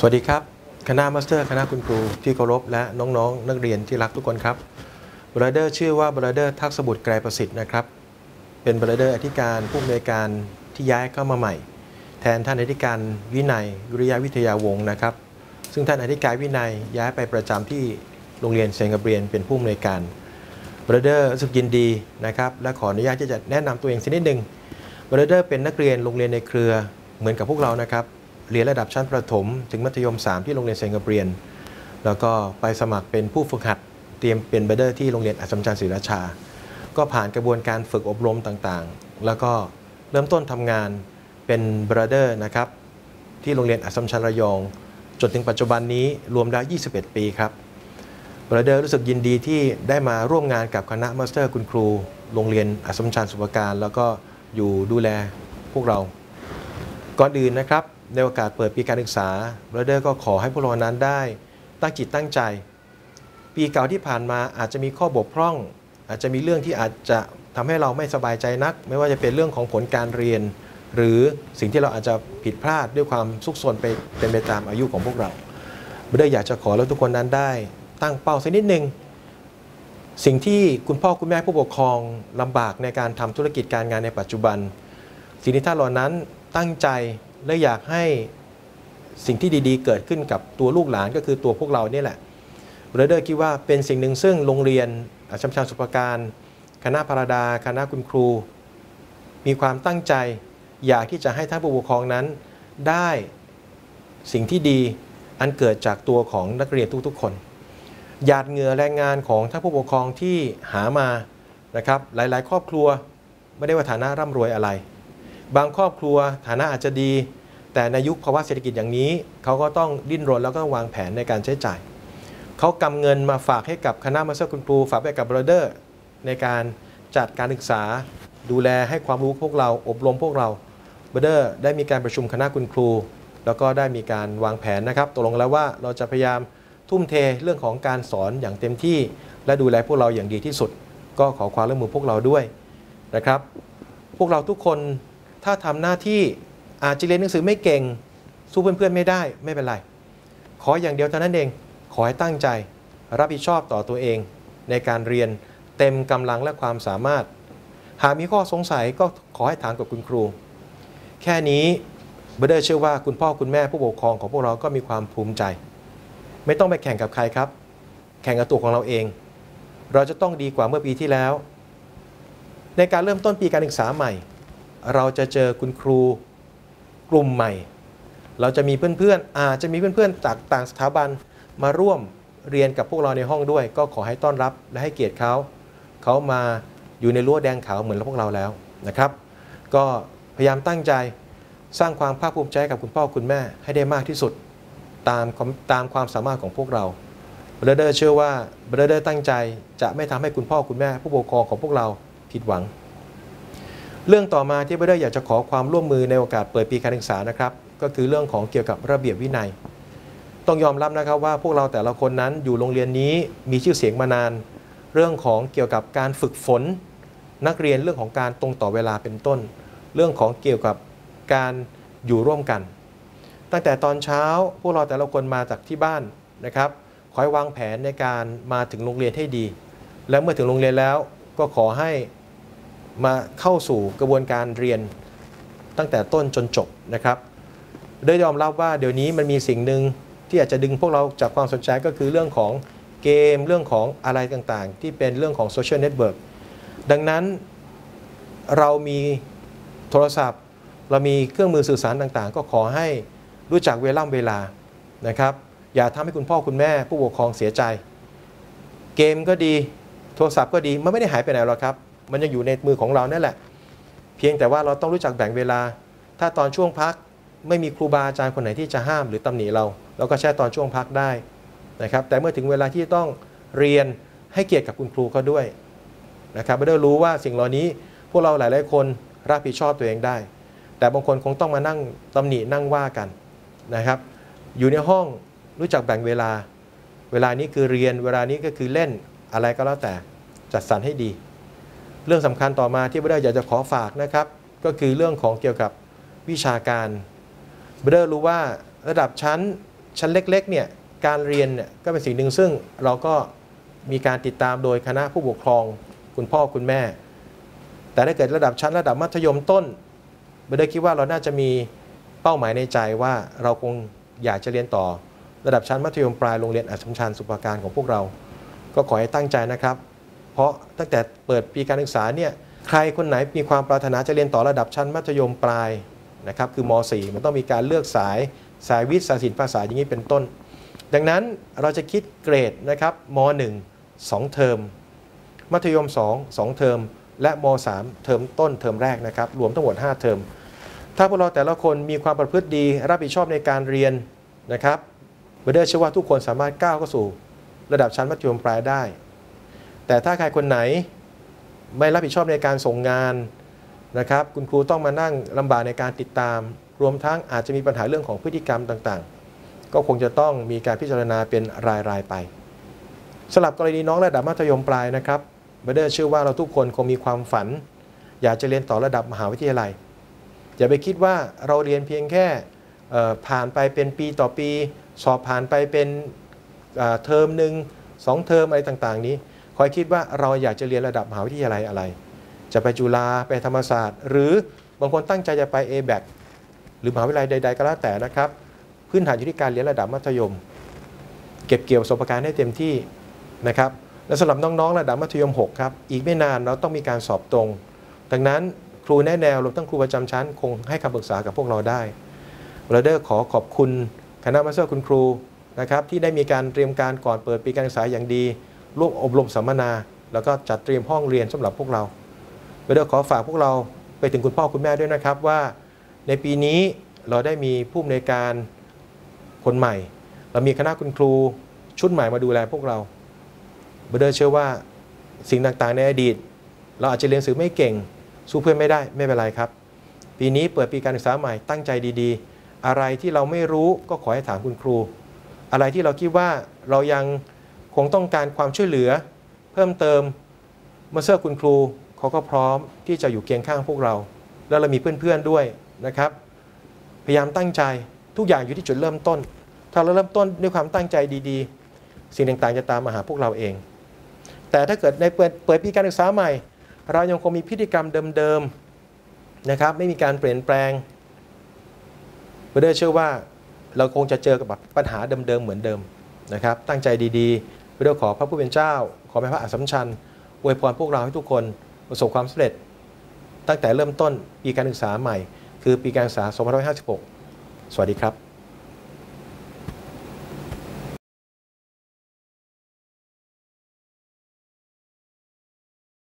สวัสดีครับ คณะมาสเตอร์ คณะคุณครูที่เคารพและน้องๆ นักเรียนที่รักทุกคนครับบรเดอร์ชื่อว่าบรเดอร์ทักษบุตรไกรประสิทธิ์นะครับ เป็นบรเดอร์อธิการผู้อำนวยการที่ย้ายเข้ามาใหม่ แทนท่านอธิการวินัยวิริยะวิทยาวงศ์นะครับ ซึ่งท่านอธิการวินัยย้ายไปประจำที่โรงเรียนเซนกบเรียนเป็นผู้อำนวยการบรเดอร์รู้สึกยินดีนะครับและขออนุญาตที่จะแนะนำตัวเองสักนิดหนึ่งบรเดอร์เป็นนักเรียนโรงเรียนในเครือเหมือนกับพวกเรานะครับ เรียนระดับชั้นประถม ถึงมัธยม 3 ที่โรงเรียนเซนกบเรียน แล้วก็ไปสมัครเป็นผู้ฝึกหัดเตรียมเป็นบราเดอร์ที่โรงเรียนอัสสัมชัญศรีราชา ก็ผ่านกระบวนการฝึกอบรมต่างๆ แล้วก็เริ่มต้นทำงานเป็นบรเดอร์นะครับที่โรงเรียนอัสสัมชัญระยอง จนถึงปัจจุบันนี้รวมแล้ว 21 ปีครับบรเดอร์รู้สึกยินดีที่ได้มาร่วมงานกับคณะมาสเตอร์คุณครู โรงเรียนอัสสัมชัญสุปการ แล้วก็อยู่ดูแลพวกเรา ก่อนอื่นนะครับ ในโอกาสเปิดปีการศึกษาบราเดอร์ก็ขอให้พวกเรานั้นได้ ตั้งจิตตั้งใจ ปีเก่าที่ผ่านมาอาจจะมีข้อบกพร่อง อาจจะมีเรื่องที่อาจจะทำให้เราไม่สบายใจนัก ไม่ว่าจะเป็นเรื่องของผลการเรียน หรือสิ่งที่เราอาจจะผิดพลาดด้วยความสุขสนไปเป็นไปตามอายุของพวกเราบราเดอร์อยากจะขอให้วทุกคนนั้นได้ ตั้งเป้าสักนิดหนึ่งสิ่งที่คุณพ่อคุณแม่ผู้ปกครองลำบากในการทำธุรกิจการงานในปัจจุบัน สิ่งที่ท่านเหล่านั้นตั้งใจ และอยากให้สิ่งที่ดีๆ เกิดขึ้นกับตัวลูกหลานก็คือตัวพวกเราเนี่ยแหละเบรเดอร์คิดว่าเป็นสิ่งหนึ่งซึ่งโรงเรียนอัชมชัญสุปการ คณะพารดา คณะคุณครู มีความตั้งใจ อยากที่จะให้ท่านผู้ปกครองนั้น ได้สิ่งที่ดีอันเกิดจากตัวของนักเรียนทุกๆคน หยาดเหงื่อแรงงานของท่านผู้ปกครองที่หามานะครับหลายๆ ครอบครัวไม่ได้ว่าฐานะร่ำรวยอะไร บางครอบครัวฐานะอาจจะดี แต่ในยุคภาวะเศรษฐกิจอย่างนี้ เขาก็ต้องดิ้นรนแล้วก็วางแผนในการใช้จ่าย เขากำเงินมาฝากให้กับคณะมาสเตอร์คุณครูฝากไปกับบรเดอร์ ในการจัดการศึกษา ดูแลให้ความรู้พวกเราอบรมพวกเราบรเดอร์ได้มีการประชุมคณะคุณครู แล้วก็ได้มีการวางแผนนะครับตกลงแล้วว่าเราจะพยายามทุ่มเทเรื่องของการสอนอย่างเต็มที่ และดูแลพวกเราอย่างดีที่สุด ก็ขอความร่วมมือพวกเราด้วยนะครับ พวกเราทุกคน ถ้าทำหน้าที่อาจจะเรียนหนังสือไม่เก่ง สู้เพื่อนๆไม่ได้ไม่เป็นไร ขออย่างเดียวเท่านั้นเอง ขอให้ตั้งใจ รับผิดชอบต่อตัวเอง ในการเรียนเต็มกำลังและความสามารถ หากมีข้อสงสัยก็ขอให้ถามกับคุณครู แค่นี้เบเดอร์เชื่อว่าคุณพ่อคุณแม่ผู้ปกครองของพวกเราก็มีความภูมิใจ ไม่ต้องไปแข่งกับใครครับ แข่งกับตัวของเราเอง เราจะต้องดีกว่าเมื่อปีที่แล้ว ในการเริ่มต้นปีการศึกษาใหม่ เราจะเจอคุณครูกลุ่มใหม่ เราจะมีเพื่อนๆอาจจะมีเพื่อนๆจากต่างสถาบันมาร่วมเรียนกับพวกเราในห้องด้วย ก็ขอให้ต้อนรับและให้เกียรติเขาเขามาอยู่ในรั้วแดงขาวเหมือนพวกเราแล้วนะครับ ก็พยายามตั้งใจสร้างความภาคภูมิใจกับคุณพ่อคุณแม่ให้ได้มากที่สุดตามตามความสามารถของพวกเราเบรเดอร์เชื่อว่าเบรเดอร์ตั้งใจจะไม่ทำให้คุณพ่อคุณแม่ผู้ปกครองของพวกเราผิดหวัง เรื่องต่อมาที่เบรเดอร์อยากจะขอความร่วมมือในโอกาสเปิดปีการศึกษานะครับ ก็คือเรื่องของเกี่ยวกับระเบียบวินัย ต้องยอมรับนะครับว่าพวกเราแต่ละคนนั้นอยู่โรงเรียนนี้มีชื่อเสียงมานาน เรื่องของเกี่ยวกับการฝึกฝน นักเรียนเรื่องของการตรงต่อเวลาเป็นต้น เรื่องของเกี่ยวกับการอยู่ร่วมกัน ตั้งแต่ตอนเช้าพวกเราแต่ละคนมาจากที่บ้านนะครับคอยวางแผนในการมาถึงโรงเรียนให้ดี และเมื่อถึงโรงเรียนแล้วก็ขอให้ มาเข้าสู่กระบวนการเรียนตั้งแต่ต้นจนจบนะครับโดยยอมรับว่าเดี๋ยวนี้มันมีสิ่งหนึ่งที่อาจจะดึงพวกเราจากความสนใจก็คือเรื่องของเกมเรื่องของอะไรต่างๆ ที่เป็นเรื่องของโซเชียลเน็ตเวิร์กดังนั้นเรามีโทรศัพท์ เรามีเครื่องมือสื่อสารต่างๆ ก็ขอให้รู้จักเวล่ำเวลานะครับ อย่าทำให้คุณพ่อคุณแม่ผู้ปกครองเสียใจ เกมก็ดีโทรศัพท์ก็ดีมันไม่ได้หายไปไหนหรอกครับ มันยังอยู่ในมือของเรานั่นแหละ เพียงแต่ว่าเราต้องรู้จักแบ่งเวลา ถ้าตอนช่วงพักไม่มีครูบาอาจารย์คนไหนที่จะห้ามหรือตำหนิเรา เราก็แช่ตอนช่วงพักได้นะครับ แต่เมื่อถึงเวลาที่ต้องเรียนให้เกียรติกับคุณครูเขาด้วยนะครับไม่ได้รู้ว่าสิ่งเหล่านี้พวกเราหลาย ๆ คนรับผิดชอบตัวเองได้ แต่บางคนคงต้องมานั่งตำหนินั่งว่ากันนะครับ อยู่ในห้องรู้จักแบ่งเวลา เวลานี้คือเรียน เวลานี้ก็คือเล่นอะไรก็แล้วแต่จัดสรรให้ดี เรื่องสำคัญต่อมาที่เบเดอร์อยากจะขอฝากนะครับ ก็คือเรื่องของเกี่ยวกับวิชาการเบเดอร์รู้ว่าระดับชั้นชั้นเล็กๆเนี่ยการเรียนเนี่ยก็เป็นสิ่งหนึ่งซึ่งเราก็มีการติดตามโดยคณะผู้ปกครอง คุณพ่อคุณแม่ แต่ถ้าเกิดระดับชั้นระดับมัธยมต้นเบเดอร์คิดว่าเราน่าจะมีเป้าหมายในใจว่าเราคงอยากจะเรียนต่อ ระดับชั้นมัธยมปลายโรงเรียนอัสสัมชัญสุปราการของพวกเรา ก็ขอให้ตั้งใจนะครับ เพราะตั้งแต่เปิดปีการศึกษาเนี่ยใครคนไหนมีความปรารถนาจะเรียนต่อระดับชั้นมัธยมปลายนะครับคือม .4 มันต้องมีการเลือกสายสายวิทย์สายศิลป์ภาษาอย่างนี้เป็นต้น ดังนั้นเราจะคิดเกรดนะครับม .1 2 เทอม มัธยม 2 2 เทอม และม .3 เทอมต้นเทอมแรกนะครับ รวมทั้งหมด 5 เทอม ถ้าพวกเราแต่ละคนมีความประพฤติดี รับผิดชอบในการเรียนนะครับเบเดอร์เชื่อว่าทุกคนสามารถก้าวเข้าสู่ ระดับชั้นมัธยมปลายได้ แต่ถ้าใครคนไหนไม่รับผิดชอบในการส่งงานนะครับ คุณครูต้องมานั่งลำบากในการติดตาม รวมทั้งอาจจะมีปัญหาเรื่องของพฤติกรรมต่างๆ ก็คงจะต้องมีการพิจารณาเป็นรายๆไปสำหรับกรณีน้องระดับมัธยมปลายนะครับเบเดอร์เชื่อว่าเราทุกคนคงมีความฝัน อยากจะเรียนต่อระดับมหาวิทยาลัย อย่าไปคิดว่าเราเรียนเพียงแค่ผ่านไปเป็นปีต่อปี สอบผ่านไปเป็นเทอมหนึ่งสองเทอมอะไรต่างๆ นี้ คอยคิดว่าเราอยากจะเรียนระดับมหาวิทยาลัยอะไร จะไปจุฬาไปธรรมศาสตร์ หรือบางคนตั้งใจจะไป a b a c หรือมหาวิทยาลัยใด ๆ ก็แล้วแต่นะครับ พื้นฐานอยู่ที่การเรียนระดับมัธยม เก็บเกี่ยวประสบการณ์ให้เต็มที่นะครับและสำหรับน้องๆระดับมัธยม 6 ครับ อีกไม่นานเราต้องมีการสอบตรง ดังนั้นครูแนะแนวรวมทั้งครูประจำชั้น คงให้คำปรึกษากับพวกเราได้เราเดอร์ขอขอบคุณคณะมาสเตอร์คุณครูนะครับที่ได้มีการเตรียมการก่อนเปิดปีการศึกษาอย่างดี ร่วมอบรมสัมมนา แล้วก็จัดเตรียมห้องเรียนสำหรับพวกเราเราเดอร์ขอฝากพวกเราไปถึงคุณพ่อคุณแม่ด้วยนะครับว่า ในปีนี้เราได้มีผู้อำนวยการคนใหม่ เรามีคณะคุณครูชุดใหม่มาดูแลพวกเราเบเดอร์เชื่อว่าสิ่งต่างๆในอดีต เราอาจจะเรียนหนังสือไม่เก่ง สู้เพื่อนไม่ได้ไม่เป็นไรครับ ปีนี้เปิดปีการศึกษาใหม่ตั้งใจดีๆ อะไรที่เราไม่รู้ก็ขอให้ถามคุณครู อะไรที่เราคิดว่าเรายัง คงต้องการความช่วยเหลือ เพิ่มเติมมื่อเสื้อคุณครูเขาก็พร้อมที่จะอยู่เคียงข้างพวกเรา แล้วเรามีเพื่อนๆด้วยนะครับ พยายามตั้งใจทุกอย่างอยู่ที่จุดเริ่มต้น ถ้าเราเริ่มต้นด้วยความตั้งใจดีๆ สิ่งต่างๆ จะตามมาหาพวกเราเอง แต่ถ้าเกิดในเปิดเปิดปีการศึกษาใหม่ เรายังคงมีพฤติกรรมเดิมๆนะครับ ไม่มีการเปลี่ยนแปลงเบเดอร์เชื่อว่าเราคงจะเจอกับปัญหาเดิมๆเหมือนเดิมนะครับ ตั้งใจดีๆ เบอร์เดอร์ขอพระผู้เป็นเจ้า ขอแม่พระอัสสัมชันอวยพรพวกเราให้ทุกคนประสบความสำเร็จ ตั้งแต่เริ่มต้นปีการศึกษาใหม่ คือปีการศึกษา 2556 สวัสดีครับ